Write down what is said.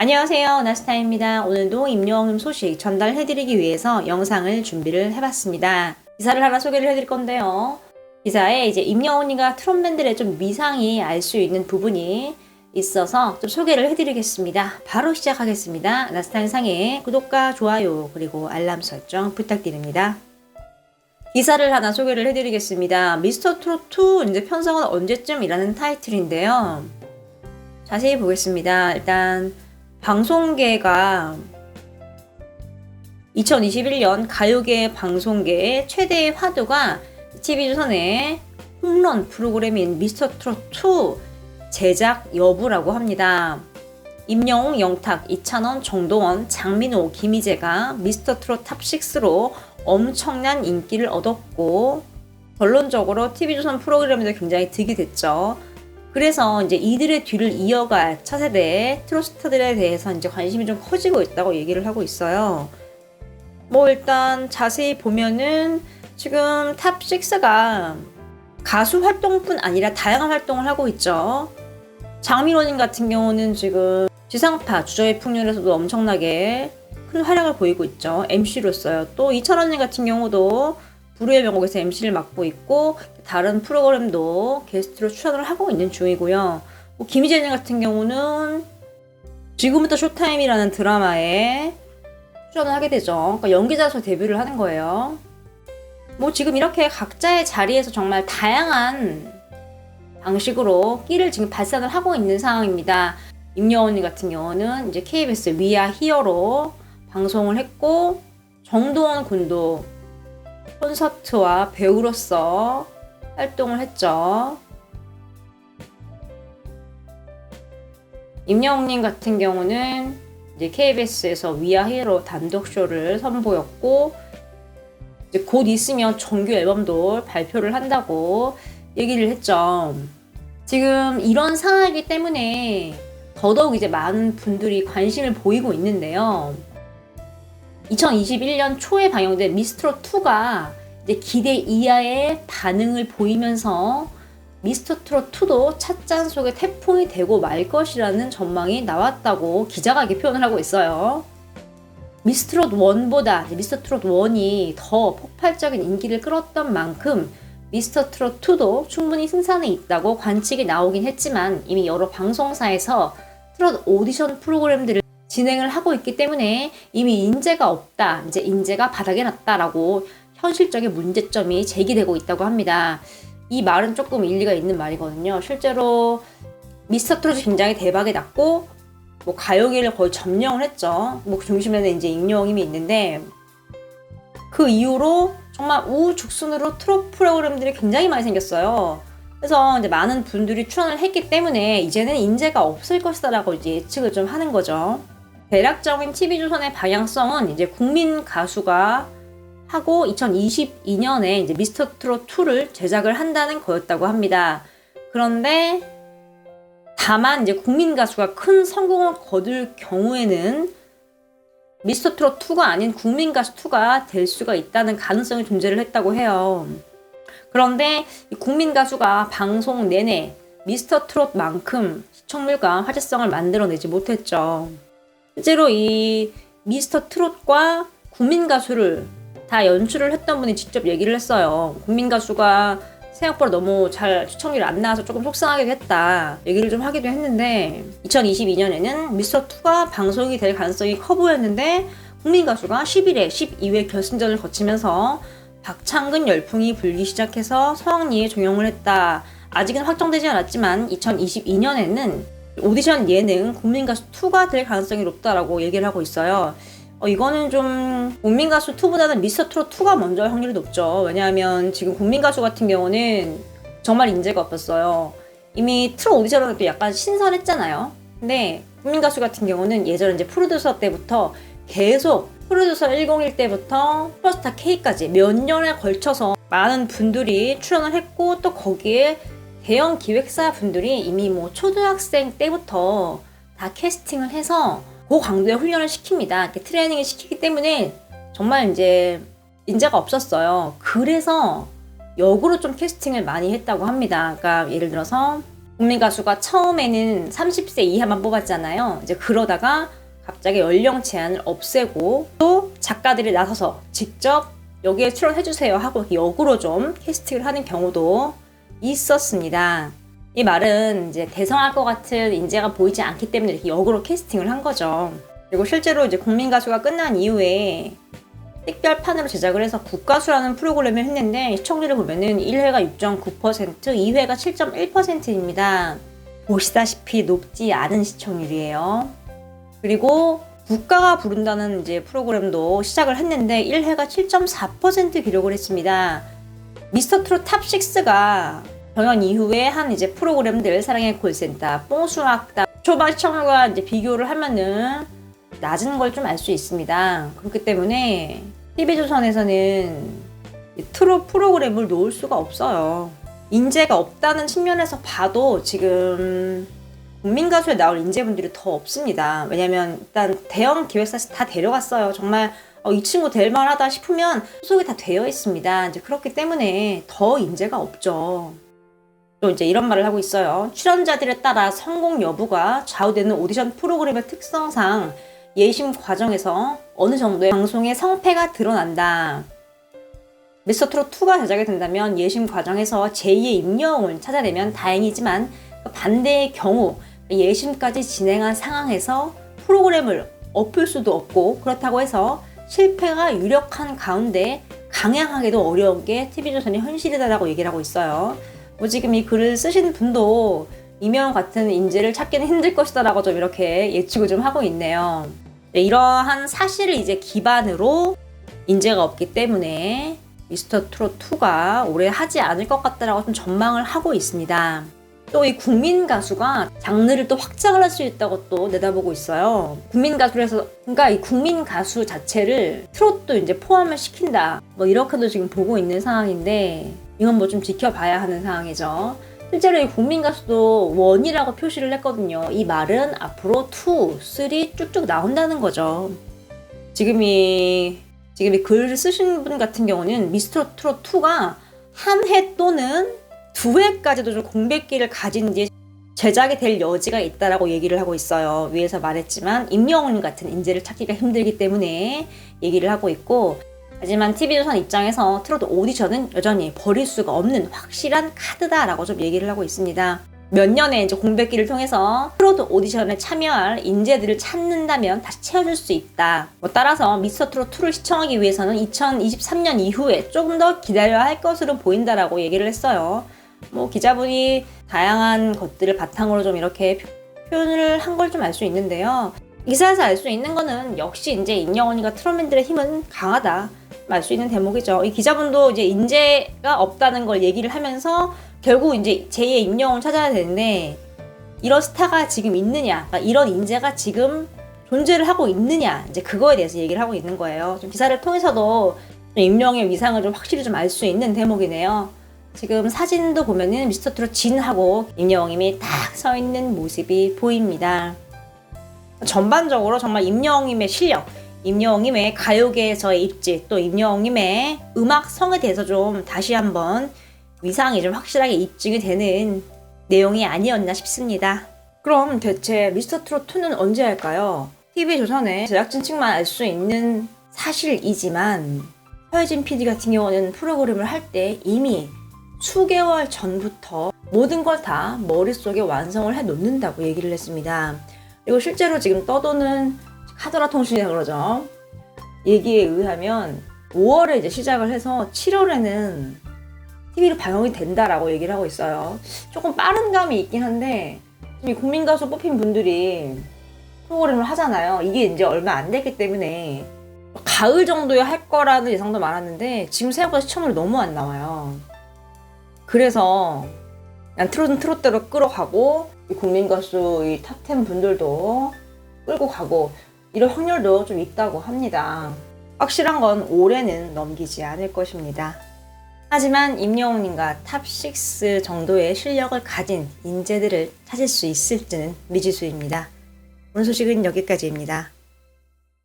안녕하세요. 나스타입니다. 오늘도 임요왕님 소식 전달해드리기 위해서 영상을 준비를 해봤습니다. 기사를 하나 소개를 해드릴 건데요. 기사에 이제 임영웅님과 트롯맨들의 좀 미상이 알 수 있는 부분이 있어서 좀 소개를 해드리겠습니다. 바로 시작하겠습니다. 나스타인상의 구독과 좋아요 그리고 알람 설정 부탁드립니다. 기사를 하나 소개를 해드리겠습니다. 미스터 트롯2 이제 편성은 언제쯤이라는 타이틀인데요. 자세히 보겠습니다. 일단 방송계가 2021년 가요계 방송계의 최대의 화두가 TV조선의 홈런 프로그램인 미스터 트롯 2 제작 여부라고 합니다. 임영웅, 영탁, 이찬원, 정동원, 장민호, 김희재가 미스터 트롯 탑6로 엄청난 인기를 얻었고 결론적으로 TV조선 프로그램에도 굉장히 득이 됐죠. 그래서 이제 이들의 뒤를 이어갈 차세대 트로스타들에 대해서 이제 관심이 좀 커지고 있다고 얘기를 하고 있어요. 뭐 일단 자세히 보면은 지금 탑6가 가수 활동뿐 아니라 다양한 활동을 하고 있죠. 장민호님 같은 경우는 지금 지상파 주저의 풍년에서도 엄청나게 큰 활약을 보이고 있죠. MC로서요. 또 이철원님 같은 경우도 불후의 명곡에서 MC를 맡고 있고 다른 프로그램도 게스트로 출연을 하고 있는 중이고요. 뭐 김희재님 같은 경우는 지금부터 쇼타임이라는 드라마에 출연을 하게 되죠. 그러니까 연기자로서 데뷔를 하는 거예요. 뭐 지금 이렇게 각자의 자리에서 정말 다양한 방식으로 끼를 지금 발산을 하고 있는 상황입니다. 임여원님 같은 경우는 이제 KBS 위아 히어로 방송을 했고 정동원 군도 콘서트와 배우로서 활동을 했죠. 임영웅님 같은 경우는 이제 KBS에서 위아 히어로 단독 쇼를 선보였고 이제 곧 있으면 정규 앨범도 발표를 한다고 얘기를 했죠. 지금 이런 상황이기 때문에 더더욱 이제 많은 분들이 관심을 보이고 있는데요. 2021년 초에 방영된 미스트롯 2가 이제 기대 이하의 반응을 보이면서 미스터 트롯 2도 찻잔 속에 태풍이 되고 말 것이라는 전망이 나왔다고 기자가 이렇게 표현을 하고 있어요. 미스트롯 1보다 미스터 트롯 1이 더 폭발적인 인기를 끌었던 만큼 미스터 트롯 2도 충분히 승산이 있다고 관측이 나오긴 했지만 이미 여러 방송사에서 트롯 오디션 프로그램들을 진행을 하고 있기 때문에 이미 인재가 없다, 이제 인재가 바닥에 났다라고 현실적인 문제점이 제기되고 있다고 합니다. 이 말은 조금 일리가 있는 말이거든요. 실제로 미스터 트롯이 굉장히 대박이 났고 뭐 가요계를 거의 점령을 했죠. 뭐 중심에는 이제 익명임이 있는데 그 이후로 정말 우죽순으로 트롯 프로그램들이 굉장히 많이 생겼어요. 그래서 이제 많은 분들이 출연을 했기 때문에 이제는 인재가 없을 것이다라고 이제 예측을 좀 하는 거죠. 대략적인 TV조선의 방향성은 이제 국민 가수가 하고 2022년에 이제 미스터 트롯 2를 제작을 한다는 거였다고 합니다. 그런데 다만 이제 국민 가수가 큰 성공을 거둘 경우에는 미스터 트롯 2가 아닌 국민 가수 2가 될 수가 있다는 가능성이 존재를 했다고 해요. 그런데 국민 가수가 방송 내내 미스터 트롯만큼 시청률과 화제성을 만들어내지 못했죠. 실제로 이 미스터 트롯과 국민 가수를 다 연출을 했던 분이 직접 얘기를 했어요. 국민 가수가 생각보다 너무 잘 시청률이 안 나와서 조금 속상하게 했다. 얘기를 좀 하기도 했는데 2022년에는 미스터2가 방송이 될 가능성이 커 보였는데 국민 가수가 11회, 12회 결승전을 거치면서 박창근 열풍이 불기 시작해서 서학리에 종영을 했다. 아직은 확정되지 않았지만 2022년에는 오디션 예능 국민가수 2가 될 가능성이 높다라고 얘기를 하고 있어요. 어, 이거는 좀 국민가수 2보다는 미스터 트롯 2가 먼저 할 확률이 높죠. 왜냐하면 지금 국민가수 같은 경우는 정말 인재가 없었어요. 이미 트롯 오디션은 또 약간 신선했잖아요. 근데 국민가수 같은 경우는 예전 이제 프로듀서 때부터 계속 프로듀서 101 때부터 슈퍼스타 K까지 몇 년에 걸쳐서 많은 분들이 출연을 했고 또 거기에 대형 기획사 분들이 이미 뭐 초등학생 때부터 다 캐스팅을 해서 고강도의 훈련을 시킵니다. 이렇게 트레이닝을 시키기 때문에 정말 이제 인재가 없었어요. 그래서 역으로 좀 캐스팅을 많이 했다고 합니다. 그러니까 예를 들어서 국민 가수가 처음에는 30세 이하만 뽑았잖아요. 이제 그러다가 갑자기 연령 제한을 없애고 또 작가들이 나서서 직접 여기에 출연해주세요 하고 역으로 좀 캐스팅을 하는 경우도 있었습니다. 이 말은 이제 대성할 것 같은 인재가 보이지 않기 때문에 이렇게 역으로 캐스팅을 한 거죠. 그리고 실제로 이제 국민 가수가 끝난 이후에 특별판으로 제작을 해서 국가수라는 프로그램을 했는데 시청률을 보면은 1회가 6.9%, 2회가 7.1%입니다. 보시다시피 높지 않은 시청률이에요. 그리고 국가가 부른다는 이제 프로그램도 시작을 했는데 1회가 7.4% 기록을 했습니다. 미스터 트롯 탑6가 경연 이후에 한 이제 프로그램들 사랑의 콜센터, 뽕수학당 초반 시청률과 이제 비교를 하면은 낮은 걸 좀 알 수 있습니다. 그렇기 때문에 TV조선에서는 이 트롯 프로그램을 놓을 수가 없어요. 인재가 없다는 측면에서 봐도 지금 국민 가수에 나올 인재분들이 더 없습니다. 왜냐면 일단 대형 기획사 다 데려갔어요. 정말 어, 이 친구 될 만하다 싶으면 소속이 다 되어 있습니다. 이제 그렇기 때문에 더 인재가 없죠. 또 이제 이런 말을 하고 있어요. 출연자들에 따라 성공 여부가 좌우되는 오디션 프로그램의 특성상 예심 과정에서 어느 정도의 방송의 성패가 드러난다. 미스터 트롯 2가 제작이 된다면 예심 과정에서 제2의 임영웅을 찾아내면 다행이지만 반대의 경우 예심까지 진행한 상황에서 프로그램을 엎을 수도 없고 그렇다고 해서 실패가 유력한 가운데 강행하기도 어려운 게 TV조선의 현실이다라고 얘기를 하고 있어요. 뭐 지금 이 글을 쓰신 분도 이명 같은 인재를 찾기는 힘들 것이다라고 좀 이렇게 예측을 좀 하고 있네요. 네, 이러한 사실을 이제 기반으로 인재가 없기 때문에 미스터 트롯 2가 올해 하지 않을 것 같다라고 좀 전망을 하고 있습니다. 또 이 국민 가수가 장르를 또 확장을 할 수 있다고 또 내다보고 있어요. 국민 가수에서 그러니까 이 국민 가수 자체를 트롯도 이제 포함을 시킨다. 뭐 이렇게도 지금 보고 있는 상황인데 이건 뭐 좀 지켜봐야 하는 상황이죠. 실제로 이 국민 가수도 원이라고 표시를 했거든요. 이 말은 앞으로 2, 3 쭉쭉 나온다는 거죠. 지금 이 지금 이 글을 쓰신 분 같은 경우는 미스터 트롯 2가 한 해 또는 두 해까지도 좀 공백기를 가진 뒤 제작이 될 여지가 있다라고 얘기를 하고 있어요. 위에서 말했지만 임영웅 같은 인재를 찾기가 힘들기 때문에 얘기를 하고 있고 하지만 TV조선 입장에서 트로트 오디션은 여전히 버릴 수가 없는 확실한 카드다라고 좀 얘기를 하고 있습니다. 몇 년의 이제 공백기를 통해서 트로트 오디션에 참여할 인재들을 찾는다면 다시 채워줄 수 있다. 뭐 따라서 미스터 트롯 2를 시청하기 위해서는 2023년 이후에 조금 더 기다려야 할 것으로 보인다라고 얘기를 했어요. 뭐 기자분이 다양한 것들을 바탕으로 좀 이렇게 표현을 한 걸 좀 알 수 있는데요. 기사에서 알 수 있는 거는 역시 이제 임영원이가 트롯맨들의 힘은 강하다. 알 수 있는 대목이죠. 이 기자분도 이제 인재가 없다는 걸 얘기를 하면서 결국 이제 제2의 임영웅을 찾아야 되는데 이런 스타가 지금 있느냐, 그러니까 이런 인재가 지금 존재를 하고 있느냐, 이제 그거에 대해서 얘기를 하고 있는 거예요. 좀 기사를 통해서도 임영웅의 위상을 좀 확실히 좀 알 수 있는 대목이네요. 지금 사진도 보면은 미스터 트롯 진하고 임영웅님이 딱 서 있는 모습이 보입니다. 전반적으로 정말 임영웅님의 실력, 임영웅님의 가요계에서의 입지, 또 임영웅님의 음악성에 대해서 좀 다시 한번 위상이 좀 확실하게 입증이 되는 내용이 아니었나 싶습니다. 그럼 대체 미스터 트롯 2는 언제 할까요? TV조선의 제작진 측만 알 수 있는 사실이지만 허여진 PD 같은 경우는 프로그램을 할 때 이미 수개월 전부터 모든 걸 다 머릿속에 완성을 해 놓는다고 얘기를 했습니다. 그리고 실제로 지금 떠도는 카더라 통신이라 그러죠. 얘기에 의하면 5월에 이제 시작을 해서 7월에는 TV로 방영이 된다라고 얘기를 하고 있어요. 조금 빠른 감이 있긴 한데 이 국민 가수 뽑힌 분들이 프로그램을 하잖아요. 이게 이제 얼마 안 됐기 때문에 가을 정도에 할 거라는 예상도 많았는데 지금 생각보다 시청률이 너무 안 나와요. 그래서 난 트롯은 트롯대로 끌어가고 이 국민 가수 이 탑10 분들도 끌고 가고 이럴 확률도 좀 있다고 합니다. 확실한 건 올해는 넘기지 않을 것입니다. 하지만 임영웅님과 탑6 정도의 실력을 가진 인재들을 찾을 수 있을지는 미지수입니다. 오늘 소식은 여기까지입니다.